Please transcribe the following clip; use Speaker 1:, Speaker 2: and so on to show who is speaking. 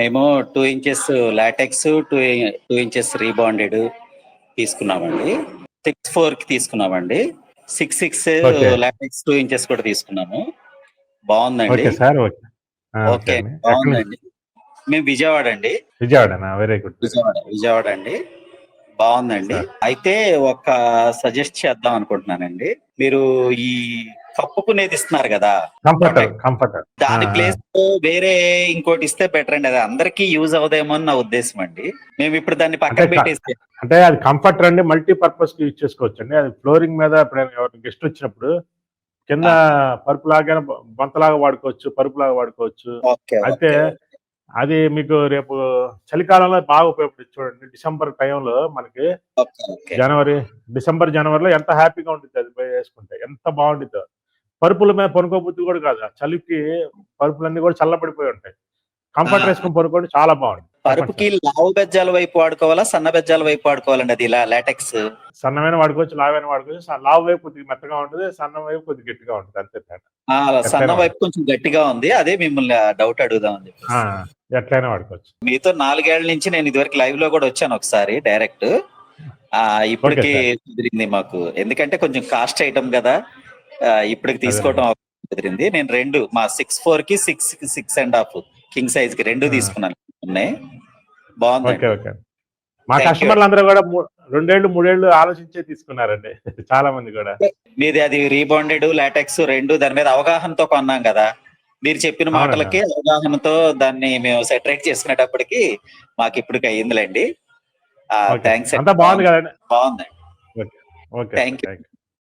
Speaker 1: మేము two inches latex two two inches rebonded తీసుకున్నామండి. Six ఫోర్కి తీసుకున్నామండి. Six six. Latex two inches కూడా తీసుకున్నాము. బాగుందండి.
Speaker 2: ఓకే?
Speaker 1: బాగుందండి. మేము విజయవాడ అండి.
Speaker 2: విజయవాడనా? వెరీ గుడ్
Speaker 1: విజయవాడ విజయవాడ అండి. బాగుందండి. అయితే ఒక సజెస్ట్ చేద్దాం అనుకుంటున్నానండి. మీరు ఈ కప్పుకునేది ఇస్తున్నారు కదా.
Speaker 2: కంఫర్టర్ కంఫర్టర్
Speaker 1: దాని ప్లేస్లో వేరే ఇంకోటి ఇస్తే బెటర్ అండి. అది అందరికీ యూజ్ అవుదేమో అని నా ఉద్దేశం అండి. మేము ఇప్పుడు దాన్ని పక్కన
Speaker 2: అంటే క-
Speaker 1: పెట్టేసి
Speaker 2: అంటే అది కంఫర్టర్ అండి మల్టీ పర్పస్కి యూజ్ చేసుకోవచ్చు అండి అది ఫ్లోరింగ్ మీద గెస్ట్ వచ్చినప్పుడు కింద పరుపు లాగా బొంతలాగా వాడుకోవచ్చు పరుపు లాగా వాడుకోవచ్చు. అయితే అది మీకు రేపు చలికాలంలో బాగా ఉపయోగపడుతుంది చూడండి. డిసెంబర్ టైంలో మనకి జనవరి డిసెంబర్ జనవరిలో ఎంత హ్యాపీగా ఉంటుంది అది వేసుకుంటే ఎంత బాగుంటుందో పరుపుల మీద పనుకోబుద్ధి కూడా కాదు. చలికి పరుపులన్నీ కూడా చల్లబడిపోయి ఉంటాయి. కంఫర్ట్. వేసుకుని పనుకోండి చాలా బాగుంటుంది.
Speaker 1: పరుపుకి లావు బెజ్జాల వైపు వాడుకోవాలా? సన్న బెజ్జాల వైపు వాడుకోవాలండి అది ఇలా లాటెక్స్
Speaker 2: సన్నమైన వాడుకోవచ్చు లావైన వాడుకోవచ్చు. లావు వైపు కొద్దిగా మెత్తగా ఉంటుంది సన్న వైపు కొద్దిగా గట్టిగా ఉంటుంది. అంతే తేడా.
Speaker 1: సన్న వైపు కొంచెం గట్టిగా ఉంది. అదే మిమ్మల్ని డౌట్ అడుగుదామని చెప్పి
Speaker 2: ఆ, ఎట్లయినా వాడుకోవచ్చు.
Speaker 1: మీతో నాలుగేళ్ళ నుంచి నేను ఇదివరకు లైవ్లో కూడా వచ్చాను ఒకసారి డైరెక్ట్ ఆ ఇప్పటికి కుదిరింది మాకు. ఎందుకంటే కొంచెం కాస్ట్ ఐటమ్ కదా. ఇప్పటికి తీసుకోవడం కుదిరింది. నేను రెండు మా సిక్స్ ఫోర్కి six six and half king సైజ్కి రెండు. తీసుకున్నాను. ఉన్నాయి. బాగుంది
Speaker 2: మా. కస్టమర్లు అందరూ కూడా రెండేళ్ళు మూడేళ్ళు ఆలోచించే తీసుకున్నారండి. చాలా మంది కూడా.
Speaker 1: మీది అది రీబాండెడ్ లాటెక్స్ రెండు దాని మీద అవగాహనతో కొన్నాం కదా. మీరు చెప్పిన. మాటలకి అవగాహనతో దాన్ని మేము సెటరేట్ చేసుకునేటప్పటికి మాకు ఇప్పటికి అయ్యిందిలేండి. థ్యాంక్స్
Speaker 2: అంతా బాగుంది కదండి.
Speaker 1: బాగుంది.
Speaker 2: Thank you